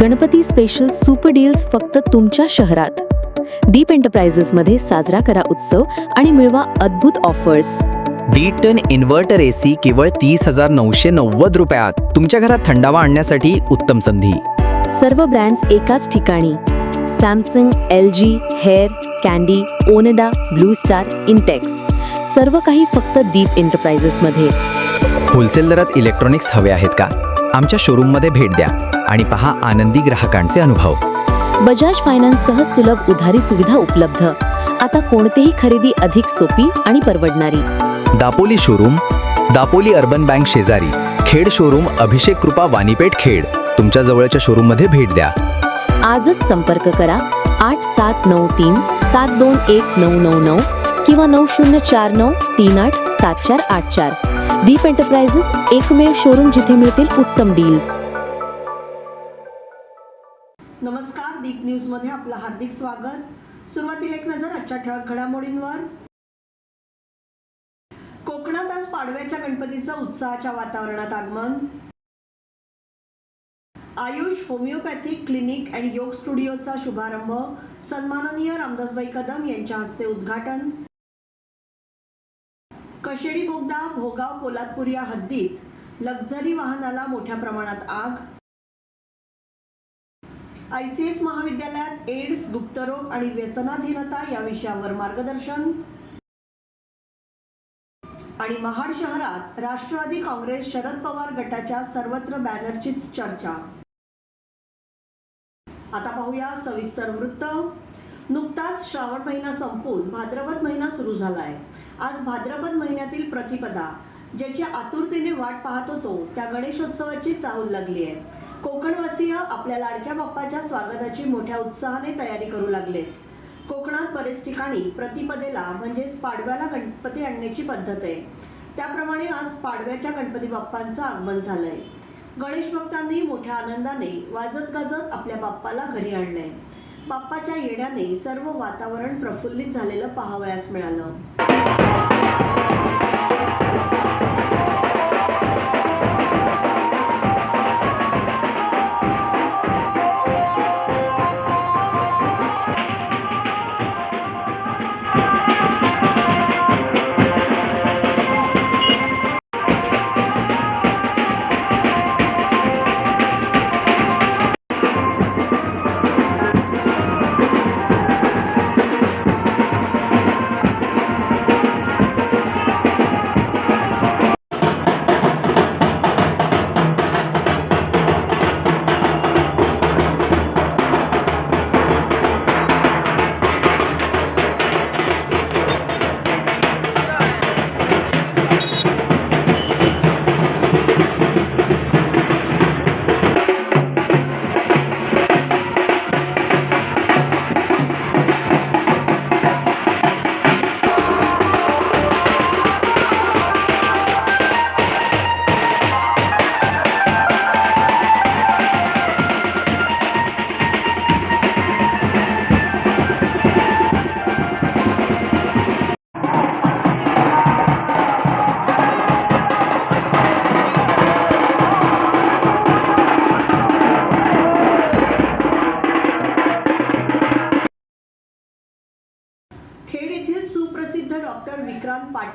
Ganpati special super deals फक्त तुमच्या शहरात. दीप एंटरप्राइजेसमध्ये साजरा करा उत्सव आणि मिळवा अद्भुत ऑफर्स डी टन इन्व्हर्टर एसी केवळ तीस हजार नऊशे नव्वद रुपयात तुमच्या घरात थंडावा आणण्यासाठी उत्तम संधी. सर्व ब्रँड्स एकाच ठिकाणी. Samsung L G Haier Candy Onida Blue Star Intex सर्व काही फक्त दीप एंटरप्राइजेसमध्ये होलसेल दरात इलेक्ट्रॉनिक्स हवे आहेत का? आमच्या शोरूममध्ये भेट द्या. आणि पहा आनंदी ग्राहकांचे अनुभव. बजाज फायनान्ससह सुलभ उधारी सुविधा उपलब्ध. आता कोणतीही खरेदी अधिक सोपी आणि परवडणारी. Dapoli showroom Dapoli urban bank शेजारी खेड शोरूम अभिषेक कृपा वाणीपेठ खेड. तुमच्या जवळच्या शोरूममध्ये भेट द्या. आजच संपर्क करा आठ सात नऊ तीन सात दोन एक नऊ नऊ नऊ किंवा नऊ शून्य चार नऊ तीन आठ सात चार आठ चार. दीप एंटरप्राइजेस एकमेव शोरूम जिथे मिळतील उत्तम डील्स. नमस्कार दीप न्यूजमध्ये आपलं हार्दिक स्वागत. सुरुवातीला एक नजर आजच्या ठळक घडामोडींवर. कोकणात आज पाडव्याच्या गणपतीचं उत्साहाच्या वातावरणात आगमन. आयुष होमिओपॅथिक क्लिनिक अँड योग स्टुडिओचा शुभारंभ. सन्माननीय रामदासबाई कदम यांच्या हस्ते उद्घाटन. कशेडी बोगदा भोगाव पोलादपूर या हद्दीत लक्झरी वाहनाला मोठ्या प्रमाणात आग. आय सी एस महाविद्यालयात एड्स गुप्तरोग आणि व्यसनाधीनता या विषयावर मार्गदर्शन. आणि महाड शहरात राष्ट्रवादी काँग्रेस शरद पवार गटाच्या सर्वत्र बॅनरचीच चर्चा. आता पाहूया सविस्तर वृत्त. नुकताच श्रावण महिना संपून भाद्रपद महिना सुरू झालाय. आज भाद्रपद महिन्यातील प्रतिपदा ज्याची आतुरतेने वाट पाहत होतो त्या गणेशोत्सवाची चाहूल लागली आहे कोकणवासीय आपल्या लाडक्या बाप्पाच्या स्वागताची मोठ्या उत्साहाने तयारी करू लागले. कोकणात बरेच ठिकाणी प्रतिपदेला म्हणजेच पाडव्याला गणपती आणण्याची पद्धत आहे. त्याप्रमाणे आज पाडव्याच्या गणपती बाप्पांचं आगमन झालंय. गणेश भक्तांनी मोठ्या आनंदाने वाजत गाजत आपल्या बाप्पाला घरी आणलंय. बाप्पाच्या येण्याने सर्व वातावरण प्रफुल्लित झालेलं पाहावयास मिळालं.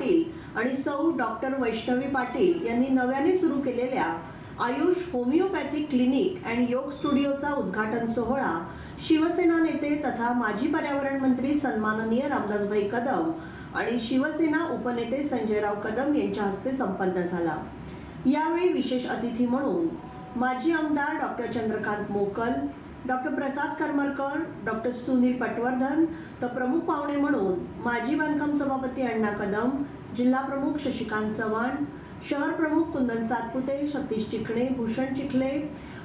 पाटील आणि सौ डॉक्टर वैष्णवी पाटील यांनी नव्याने सुरू केलेल्या आयुष होमिओपॅथिक क्लिनिक अँड योग स्टुडिओचा उद्घाटन सोहळा शिवसेना नेते तथा माजी पर्यावरण मंत्री सन्माननीय रामदासभाई कदम आणि शिवसेना उपनेते संजयराव कदम यांच्या हस्ते संपन्न झाला. यावेळी विशेष अतिथी म्हणून माजी आमदार doctor Chandrakant Mokal doctor Prasad Karmarkar doctor Sunil Patwardhan तर प्रमुख पाहुणे म्हणून माजी बांधकाम सभापती अण्णा कदम जिल्हा प्रमुख शशिकांत चव्हाण शहर प्रमुख कुंदन सातपुते सतीश चिखणे भूषण चिखले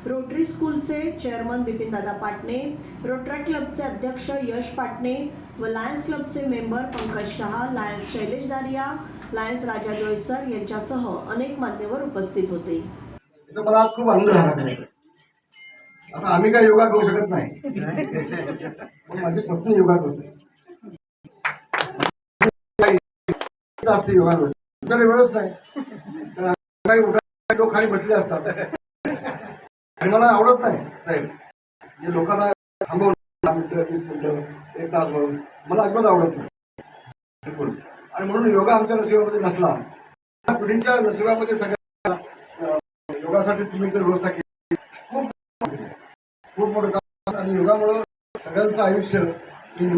रोटरी स्कूलचे चेअरमन बिपिनदादा पाटणे रोटरा क्लबचे अध्यक्ष यश पाटणे व लायन्स क्लबचे member Pankaj Shah Lions Shailesh Daria Lions Raja Joysar यांच्यासह अनेक मान्यवर उपस्थित होते. मला आज खूप आनंद झाला. आता आम्ही काय योगा करू शकत नाही. पण माझी पत्नी योगा करते असते योगा करते वेळच नाही. काही लोक खाली बसले असतात. आणि मला आवडत नाही साहेब. जे लोकांना थांबवलं दहा मिनिटं वीस मिनिटं एक तास म्हणून मला अजिबात आवडत नाही. बिलकुल. आणि म्हणून योगा आमच्या नशिबामध्ये नसला. या पिढीच्या नशिबामध्ये सगळ्या योगासाठी तुम्ही जर व्यवस्था केली. खूप खूप मोठं काम. आणि योगामुळं सगळ्यांचं आयुष्य हे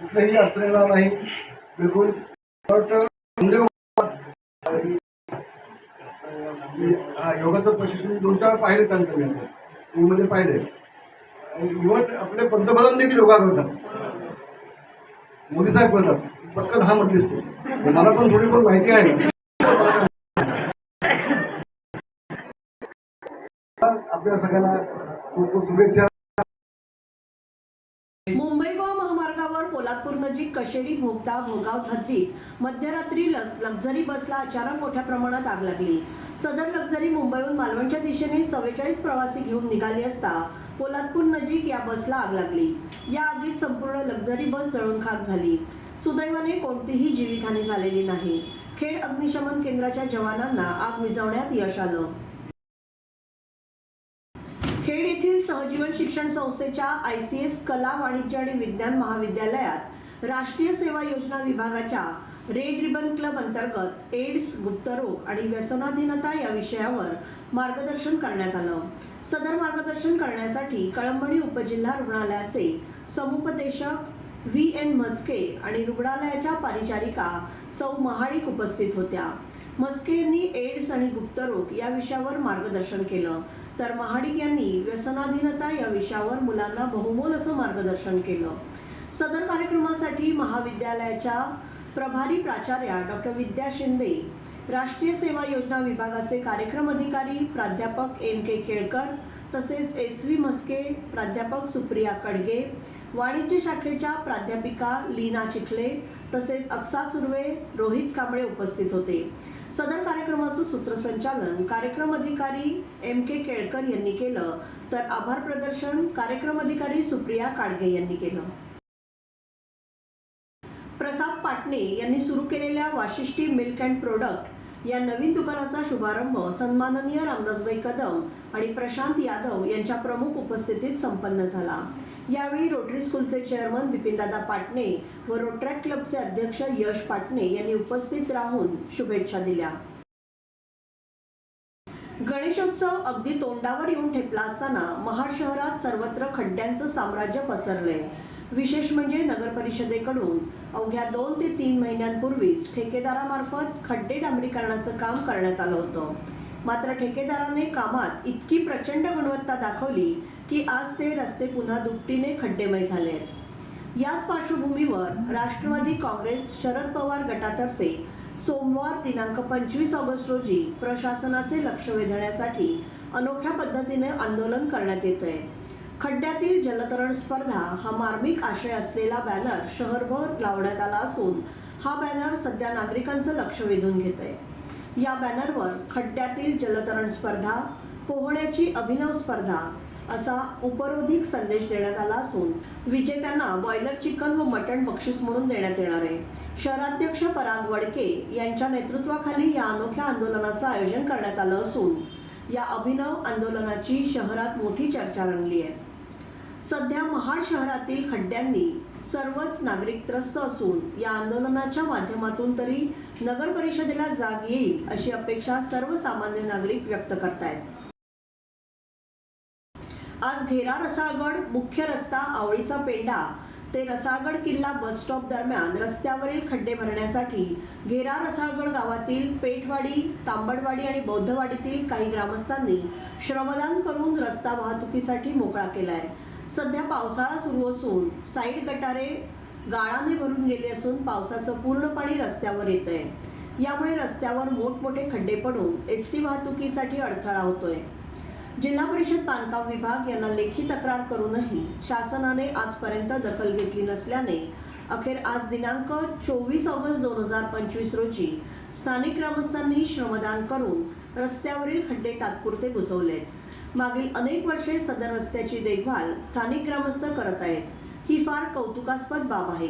कुठल्याही अडचण येणार नाही. बिलकुल. योगाचं प्रशिक्षण दोन चार पाहिले त्यांचं मी असं. टीव्हीमध्ये पाहिले. इव्हन आपले पंतप्रधान देखील योगा करतात. मोदी साहेब करतात. पटकन हा म्हटलीस तू. मला पण थोडी पण माहिती आहे. आपल्या सगळ्यांना खूप खूप शुभेच्छा. मुंबई पोलादपूर नजीक कशेडी भोगदा भोगाव हद्दीत मध्यरात्री लक्झरी बसला अचानक मोठ्या प्रमाणात आग लागली. सदर लक्झरी मुंबईहून मालवणच्या दिशेने चव्वेचाळीस प्रवासी घेऊन निघाली असता पोलादपूर नजीक या बसला आग लागली. या आगीत संपूर्ण लक्झरी बस जळून खाक झाली. सुदैवाने कोणतीही जीवितहानी झालेली नाही. खेड अग्निशमन केंद्राच्या जवानांना आग विझवण्यात यश आलं खेड येथील सहजीवन शिक्षण संस्थेच्या आय सी एस कला वाणिज्य आणि विज्ञान महाविद्यालयात राष्ट्रीय सेवा योजना विभागाच्या रेड रिबन क्लब अंतर्गत एड्स गुप्तरोग आणि व्यसनाधीनता या विषयावर मार्गदर्शन करण्यात आलं. सदर मार्गदर्शन करण्यासाठी कळंबणी उपजिल्हा रुग्णालयाचे समुपदेशक व्ही एन म्हस्के आणि रुग्णालयाच्या परिचारिका सौ महाडिक उपस्थित होत्या. मस्के यांनी एड्स आणि गुप्तरोग या विषयावर मार्गदर्शन केलं. तर महाडिक यांनी व्यसनाधीनता या विषयावर मुलांना बहुमोल असं मार्गदर्शन केलं. सदर कार्यक्रमासाठी महाविद्यालयाच्या प्रभारी प्राचार्या डॉक्टर विद्या शिंदे राष्ट्रीय सेवा योजना विभागाचे कार्यक्रम अधिकारी प्राध्यापक एम के केळकर तसेच एस व्ही म्हस्के प्राध्यापक सुप्रिया कडगे वाणिज्य शाखेच्या प्राध्यापिका लीना चिखले तसेच अक्सा सुर्वे रोहित कांबळे उपस्थित होते. सदर कार्यक्रमाचं सूत्रसंचालन कार्यक्रम अधिकारी एम के केळकर यांनी केलं. तर आभार प्रदर्शन कार्यक्रम अधिकारी सुप्रिया काडगे यांनी केलं. प्रसाद पाटणे यांनी सुरू केलेल्या वाशिष्ठी मिल्क अँड प्रोडक्ट या नवीन दुकानाचा शुभारंभ सन्माननीय रामदासभाई कदम आणि प्रशांत यादव यांच्या प्रमुख उपस्थितीत संपन्न झाला. यावेळी रोटरी स्कूलचे चेअरमन बिपिनदादा पाटणे व रोटरॅक क्लबचे अध्यक्ष यश पाटणे यांनी उपस्थित राहून शुभेच्छा दिल्या. गणेशोत्सव अगदी तोंडावर येऊन ठेपला असताना महाड शहरात सर्वत्र खड्ड्यांचं साम्राज्य पसरलंय. विशेष म्हणजे नगर परिषदेकडून अवघ्या दोन ते तीन महिन्यांपूर्वीच ठेकेदारामार्फत खड्डे डांबरीकरणाचं काम करण्यात आलं होतं. मात्र ठेकेदाराने कामात इतकी प्रचंड गुणवत्ता दाखवली की आज ते रस्ते पुन्हा दुपटीने खड्डेमय झाले आहेत. याच पार्श्वभूमीवर राष्ट्रवादी काँग्रेस शरद पवार गटातर्फे सोमवार दिनांक पंचवीस ऑगस्ट रोजी प्रशासनाचे लक्ष वेधण्यासाठी अनोख्या पद्धतीने आंदोलन करण्यात येत आहे खड्ड्यातील जलतरण स्पर्धा हा मार्मिक आशय असलेला बॅनर शहरभर लावण्यात आला असून हा बॅनर सध्या नागरिकांचं लक्ष वेधून घेत आहे या बॅनरवर खड्ड्यातील जलतरण स्पर्धा पोहण्याची अभिनव स्पर्धा असा उपरोधिक संदेश देण्यात आला असून विजेत्यांना बॉयलर चिकन व मटण बक्षीस म्हणून देण्यात येणार आहे. शहराध्यक्ष पराग वडके यांच्या नेतृत्वाखाली या अनोख्या आंदोलनाचं आयोजन करण्यात आलं असून या अभिनव आंदोलनाची शहरात मोठी चर्चा रंगली आहे. सध्या महाड शहरातील खड्ड्यांनी सर्वच नागरिक त्रस्त असून या आंदोलनाच्या माध्यमातून तरी नगर परिषदेला जाग येईल अशी अपेक्षा सर्वसामान्य नागरिक व्यक्त करतायत. आज घेरा रसाळगड मुख्य रस्ता आवळीचा पेंडा ते रसाळगड किल्ला बस स्टॉप दरम्यान रस्त्यावरील खड्डे भरण्यासाठी घेरा रसाळगड गावातील पेठवाडी तांबडवाडी आणि बौद्धवाडीतील काही ग्रामस्थांनी श्रमदान करून रस्ता वाहतुकीसाठी मोकळा केला आहे सध्या पावसाळा सुरू असून साईड गटारे गाळाने भरून गेले असून पावसाचं पूर्ण पाणी रस्त्यावर येत आहे यामुळे रस्त्यावर मोठमोठे खड्डे पडून एस टी वाहतुकीसाठी अडथळा होतोय. जिल्हा परिषद बांधकाम विभाग यांना लेखी तक्रार करूनही शासनाने आजपर्यंत दखल घेतली नसल्याने अखेर आज दिनांक चोवीस ऑगस्ट दोन हजार पंचवीस रोजी स्थानिक ग्रामस्थांनी श्रमदान करून रस्त्यावरील खड्डे तात्पुरते बुजवलेत. मागील अनेक वर्षे सदर रस्त्याची देखभाल स्थानिक ग्रामस्थ करत आहेत. ही फार कौतुकास्पद बाब आहे.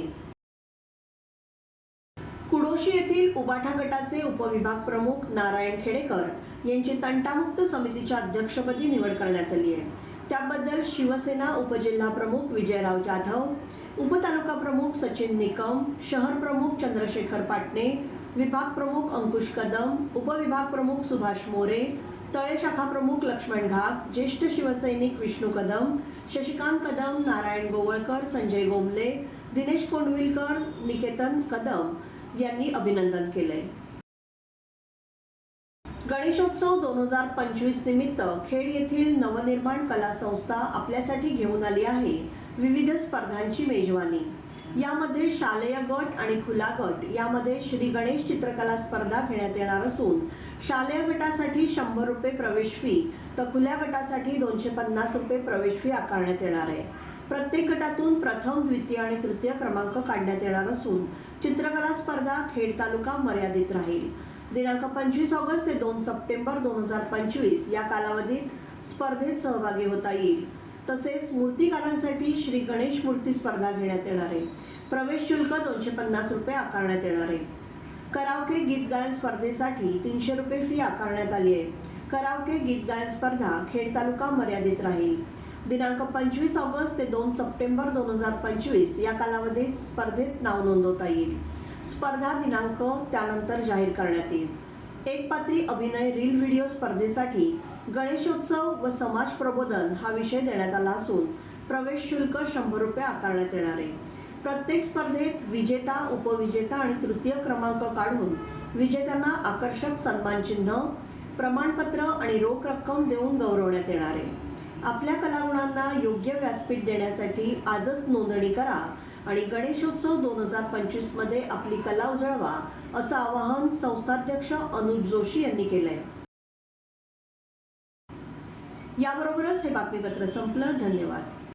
कुडोशी येथील उबाठा गटाचे उपविभाग प्रमुख नारायण खेडेकर यांची तंटामुक्त समितीच्या अध्यक्षपदी निवड करण्यात आली आहे. त्याबद्दल शिवसेना उपजिल्हा प्रमुख विजयराव जाधव उपतालुका प्रमुख सचिन निकम शहर प्रमुख चंद्रशेखर पाटणे विभाग प्रमुख अंकुश कदम उपविभाग प्रमुख सुभाष मोरे तळे शाखा प्रमुख लक्ष्मण घाग ज्येष्ठ शिवसैनिक विष्णू कदम शशिकांत कदम नारायण गोवळकर संजय गोमले दिनेश कोंडविलकर निकेतन कदम यांनी अभिनंदन केलंय. गणेशोत्सव दोन हजार पंचवीस निमित्त खेड येथील नवनिर्माण कला संस्था आपल्यासाठी घेऊन आली आहे विविध स्पर्धांची मेजवानी. यामध्ये शालेय गट आणि खुला गट यामध्ये श्री गणेश चित्रकला स्पर्धा घेण्यात येणार असून शालेय गटासाठी शंभर रुपये प्रवेश फी तर खुल्या गटासाठी दोनशे पन्नास रुपये प्रवेश फी आकारण्यात येणार आहे. प्रत्येक गटातून प्रथम द्वितीय आणि तृतीय क्रमांक काढण्यात येणार असून चित्रकला स्पर्धा खेड तालुका मर्यादित राहील. दिनांक पंचवीस ऑगस्ट ते दोन सप्टेंबर दोन हजार पंचवीस या कालावधीत स्पर्धेत सहभागी होता येईल. तसेच मूर्तिकारांसाठी श्री गणेश मूर्ती स्पर्धा घेण्यात येणार आहे. प्रवेश शुल्क दोनशे पन्नास रुपये आकारण्यात येणार आहे. करावके गीत गायन स्पर्धेसाठी तीनशे रुपये फी आकारण्यात आली आहे. करावके गीत गायन स्पर्धा खेड तालुका मर्यादित राहील. दिनांक पंचवीस ऑगस्ट ते दोन सप्टेंबर दोन हजार पंचवीस या कालावधीत स्पर्धेत नाव नोंदवता येईल. स्पर्धा दिनांक त्यानंतर जाहीर करण्यात येईल. एक पात्री अभिनय रील व्हिडिओ स्पर्धेसाठी गणेशोत्सव व समाज प्रबोधन हा विषय देण्यात आला असून प्रवेश शुल्क शंभर रुपये आकारण्यात येणार आहे. प्रत्येक स्पर्धेत विजेता उपविजेता आणि तृतीय क्रमांक काढून विजेत्यांना आकर्षक सन्मानचिन्ह प्रमाणपत्र आणि रोख रक्कम देऊन गौरवण्यात येणार आहे. आपल्या कलागुणांना योग्य व्यासपीठ देण्यासाठी आजच नोंदणी करा आणि गणेशोत्सव दोन हजार पंचवीसमध्ये आपली कला उजळवा असं आवाहन संस्थाध्यक्ष अनुज जोशी यांनी केलंय. याबरोबरच हे बातमीपत्र संपलं. धन्यवाद.